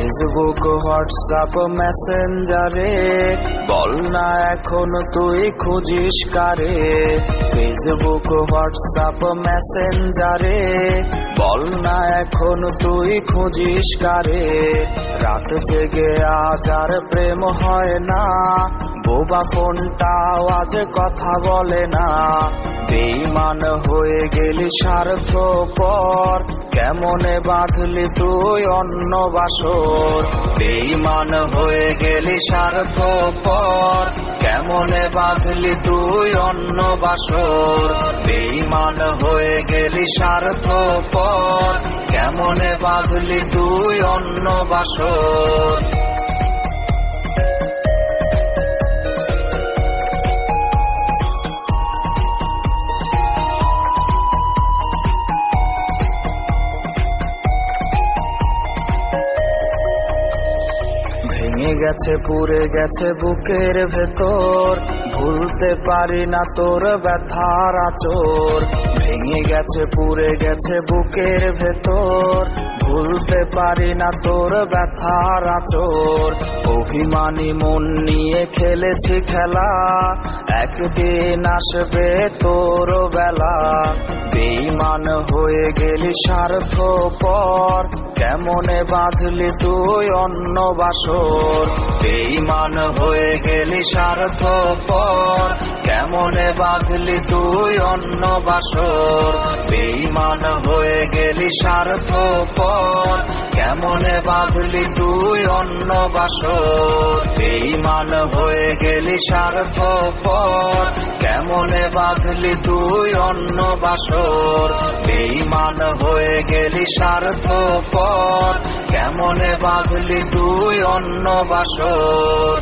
Facebook WhatsApp মেসেঞ্জারে বল না এখন তুই খুঁজিস কারে? ফেসবুক হোয়াটসঅ্যাপ মেসেঞ্জারে বল না এখন তুই খুঁজিস কারে? রাত জেগে আজ আর প্রেম হয় না। বোবা ফোনটাও আজ কথা বলে না। বেইমান হয়ে গেলি স্বার্থ পর কেমনে বাঁধলি তুই অন্য বাসর? বেইমান হয়ে গেলি স্বার্থ পর কেমনে বাঁধলি তুই অন্য বাসর? বেইমান হয়ে গেলি স্বার্থ পর কেমনে বাঁধলি তুই অন্য বাসর? ভেঙে গেছে, পুড়ে গেছে বুকের ভেতর। ভুলতে পারি না তোর ব্যথার আচর ভেঙে গেছে, পুড়ে গেছে বুকের ভেতর। ভুলতে পারি না তোর ব্যথার আচর অভিমানী মন নিয়ে খেলেছি খেলা। একদিন আসবে তোর বেলা। বেইমান হয়ে গেলি স্বার্থ পর কেমনে বাঁধলি তুই অন্য বাসর? বেইমান হয়ে গেলি স্বার্থ পর কেমনে বাঁধলি তুই অন্য বাসর? বেইমান হয়ে গেলি স্বার্থ পর কেমনে বাঁধলি তুই অন্য বাসর? বেইমান হয়ে গেলি স্বার্থ পর কেমনে বাঁধলি তুই অন্য বাসর? বেইমান হয়ে গেলি স্বার্থ পর কেমনে বাঁধলি তুই অন্য বাসর?